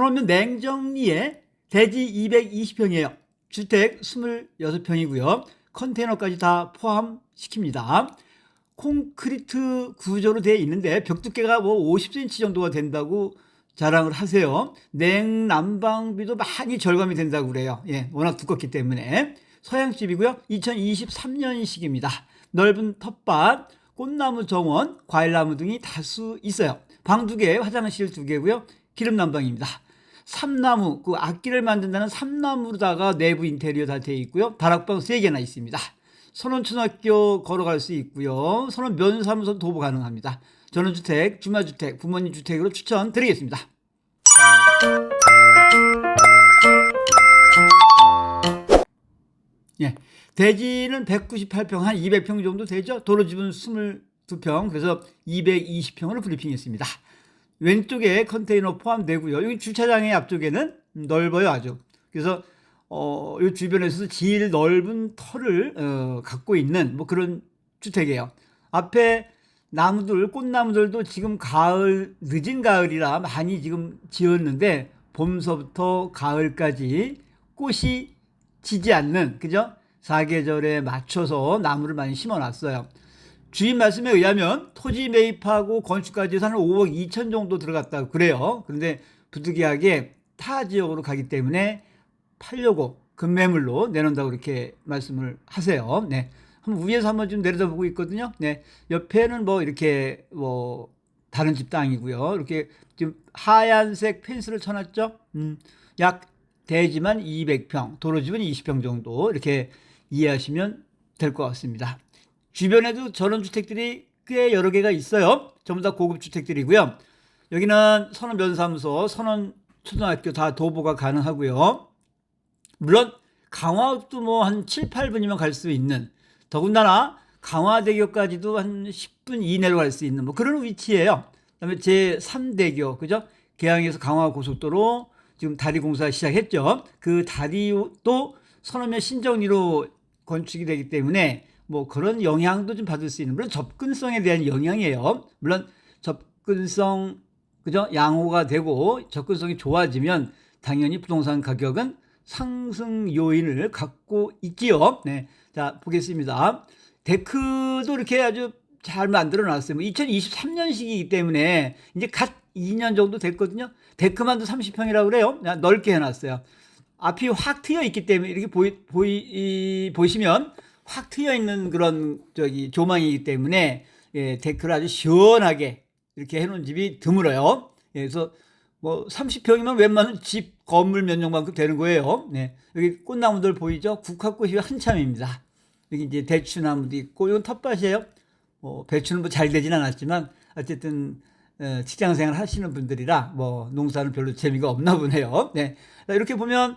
선원면 냉정리에 대지 220평이에요. 주택 26평이고요. 컨테이너까지 다 포함시킵니다. 콘크리트 구조로 되어 있는데 벽 두께가 뭐 50cm 정도가 된다고 자랑을 하세요. 냉난방비도 많이 절감이 된다고 그래요. 예, 워낙 두껍기 때문에. 서양집이고요. 2023년식입니다. 넓은 텃밭, 꽃나무 정원, 과일나무 등이 다수 있어요. 방 두 개, 화장실 두 개고요. 기름 난방입니다. 삼나무, 그 악기를 만든다는 삼나무로다가 내부 인테리어 다 되어 있고요. 다락방 세 개나 있습니다. 선원초등학교 걸어갈 수 있고요. 선원 면사무소 도보 가능합니다. 전원주택, 주말주택, 부모님 주택으로 추천드리겠습니다. 예. 대지는 198평, 한 200평 정도 되죠. 도로집은 22평, 그래서 220평으로 브리핑했습니다. 왼쪽에 컨테이너 포함되고요. 여기 주차장의 앞쪽에는 넓어요, 아주. 그래서 어, 이 주변에서 제일 넓은 터를 어, 갖고 있는 뭐 그런 주택이에요. 앞에 나무들, 꽃나무들도 지금 가을, 늦은 가을이라 많이 지금 지었는데 봄서부터 가을까지 꽃이 지지 않는, 그죠? 사계절에 맞춰서 나무를 많이 심어 놨어요. 주인 말씀에 의하면 토지 매입하고 건축까지 해서 한 5억 2천 정도 들어갔다고 그래요. 그런데 부득이하게 타 지역으로 가기 때문에 팔려고 급매물로 내놓는다고 그렇게 말씀을 하세요. 네. 한번 위에서 한번 좀 내려다보고 있거든요. 네. 옆에는 뭐 이렇게 뭐 다른 집 땅이고요. 이렇게 지금 하얀색 펜스를 쳐놨죠. 음, 약 대지만 200평, 도로집은 20평 정도 이렇게 이해하시면 될 것 같습니다. 주변에도 전원주택들이 꽤 여러 개가 있어요. 전부 다 고급 주택들이고요. 여기는 선원 면사무소, 선원 초등학교 다 도보가 가능하고요. 물론 강화읍도 뭐 한 7, 8분이면 갈 수 있는 더군다나 강화대교까지도 한 10분 이내로 갈 수 있는 뭐 그런 위치예요. 그다음에 제 3대교 그죠? 개항에서 강화 고속도로 지금 다리 공사 시작했죠. 그 다리도 선호면 신정리로 건축이 되기 때문에 뭐 그런 영향도 좀 받을 수 있는 물론 접근성에 대한 영향이에요. 물론 접근성 그죠? 양호가 되고 접근성이 좋아지면 당연히 부동산 가격은 상승 요인을 갖고 있지요. 네. 자, 보겠습니다. 데크도 이렇게 아주 잘 만들어 놨어요. 2023년식이기 때문에 이제 갓 2년 정도 됐거든요. 데크만도 30평이라고 그래요. 넓게 해놨어요. 앞이 확 트여 있기 때문에 이렇게 보이, 보이, 보시면 확 트여 있는 그런 저기 조망이기 때문에 예, 데크를 아주 시원하게 이렇게 해놓은 집이 드물어요. 예, 그래서 뭐 30평이면 웬만한 집 건물 면적만큼 되는 거예요. 네. 여기 꽃나무들 보이죠? 국화꽃이 한참입니다. 여기 이제 대추나무도 있고 이건 텃밭이에요. 뭐 배추는 뭐 잘 되진 않았지만 어쨌든 어, 직장 생활 하시는 분들이라 뭐 농사는 별로 재미가 없나 보네요. 네. 이렇게 보면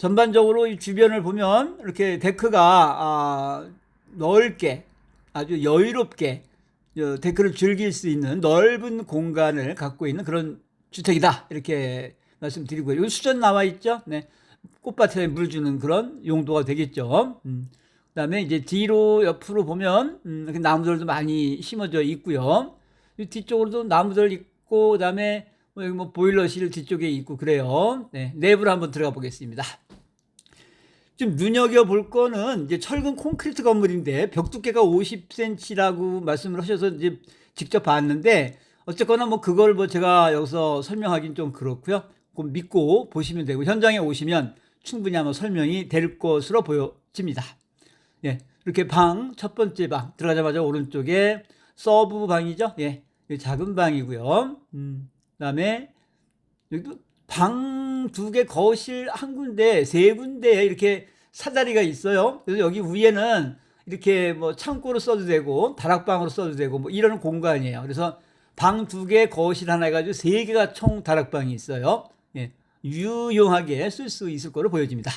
전반적으로 이 주변을 보면 이렇게 데크가 아, 넓게 아주 여유롭게 데크를 즐길 수 있는 넓은 공간을 갖고 있는 그런 주택이다 이렇게 말씀드리고요. 여기 수전 나와 있죠. 네. 꽃밭에 물 주는 그런 용도가 되겠죠. 음. 그다음에 이제 뒤로 옆으로 보면 음, 나무들도 많이 심어져 있고요. 이 뒤쪽으로도 나무들 있고 그다음에 뭐 여기 뭐 보일러실 뒤쪽에 있고 그래요. 네. 내부로 한번 들어가 보겠습니다. 좀 눈여겨 볼 거는 이제 철근 콘크리트 건물인데 벽 두께가 50cm라고 말씀을 하셔서 이제 직접 봤는데 어쨌거나 뭐 그걸 뭐 제가 여기서 설명하기는 좀 그렇고요. 그 믿고 보시면 되고 현장에 오시면 충분히 아마 설명이 될 것으로 보여집니다. 예. 이렇게 방, 첫 번째 방, 들어가자마자 오른쪽에 서브 방이죠. 예. 작은 방이고요. 음, 그 다음에 여기도 방 두 개, 거실 한 군데, 세 군데에 이렇게 사다리가 있어요. 그래서 여기 위에는 이렇게 뭐 창고로 써도 되고, 다락방으로 써도 되고, 뭐 이런 공간이에요. 그래서 방 두 개, 거실 하나 해가지고 세 개가 총 다락방이 있어요. 예, 유용하게 쓸 수 있을 거로 보여집니다.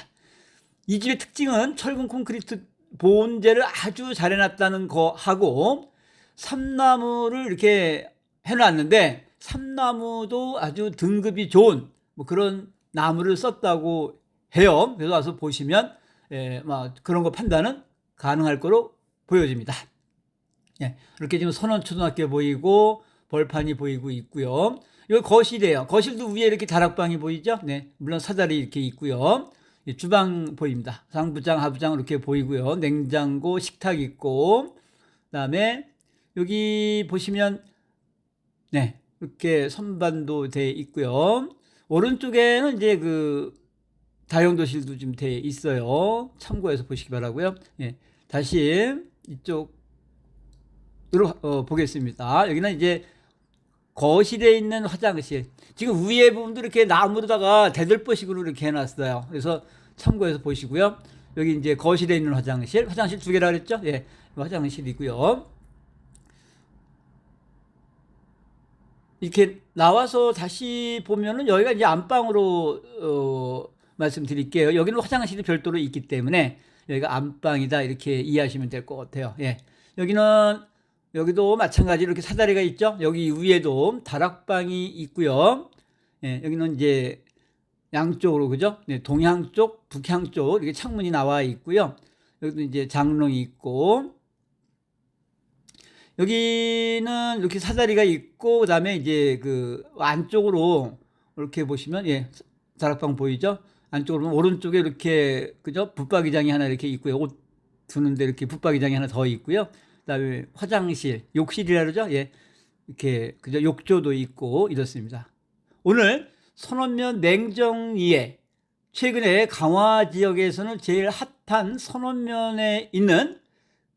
이 집의 특징은 철근 콘크리트 본재를 아주 잘 해놨다는 거 하고, 삼나무를 이렇게 해놨는데, 삼나무도 아주 등급이 좋은 뭐 그런 나무를 썼다고 해요. 그래서 와서 보시면, 예, 막 그런 거 판단은 가능할 거로 보여집니다. 예, 이렇게 지금 선원초등학교 보이고, 벌판이 보이고 있고요. 여기 거실이에요. 거실도 위에 이렇게 다락방이 보이죠? 네. 물론 사다리 이렇게 있고요. 예, 주방 보입니다. 상부장, 하부장 이렇게 보이고요. 냉장고, 식탁 있고, 그다음에 여기 보시면 네 이렇게 선반도 돼 있고요. 오른쪽에는 이제 그 다용도실도 좀돼 있어요. 참고해서 보시기 바라고요. 예, 다시 이쪽으로 어, 보겠습니다. 여기는 이제 거실에 있는 화장실. 지금 위에 부분도 이렇게 나무로다가 대들보식으로 이렇게 해놨어요. 그래서 참고해서 보시고요. 여기 이제 거실에 있는 화장실, 화장실 두 개라 그랬죠? 예, 화장실이고요. 이렇게 나와서 다시 보면은 여기가 이제 안방으로 어, 말씀드릴게요. 여기는 화장실이 별도로 있기 때문에 여기가 안방이다 이렇게 이해하시면 될 것 같아요. 예, 여기는 여기도 마찬가지로 이렇게 사다리가 있죠. 여기 위에도 다락방이 있고요. 예, 여기는 이제 양쪽으로 그죠? 네, 동향 쪽, 북향 쪽 이렇게 창문이 나와 있고요. 여기도 이제 장롱이 있고 여기는 이렇게 사다리가 있고 그다음에 이제 그 안쪽으로 이렇게 보시면 예 다락방 보이죠? 안쪽으로 오른쪽에 이렇게 그죠? 붙박이장이 하나 이렇게 있고요. 옷 두는데 이렇게 붙박이장이 하나 더 있고요. 그다음에 화장실, 욕실이라 그러죠? 예. 이렇게 그죠? 욕조도 있고 이렇습니다. 오늘 선원면 냉정리에 최근에 강화 지역에서는 제일 핫한 선원면에 있는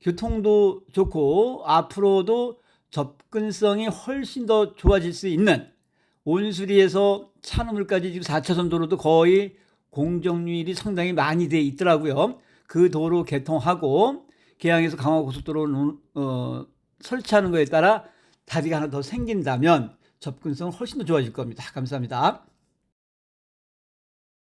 교통도 좋고 앞으로도 접근성이 훨씬 더 좋아질 수 있는 온수리에서 찬우물까지 지금 4차선 도로도 거의 공정률이 상당히 많이 돼 있더라고요. 그 도로 개통하고 계양에서 강화고속도로 어, 설치하는 거에 따라 다리가 하나 더 생긴다면 접근성 훨씬 더 좋아질 겁니다. 감사합니다.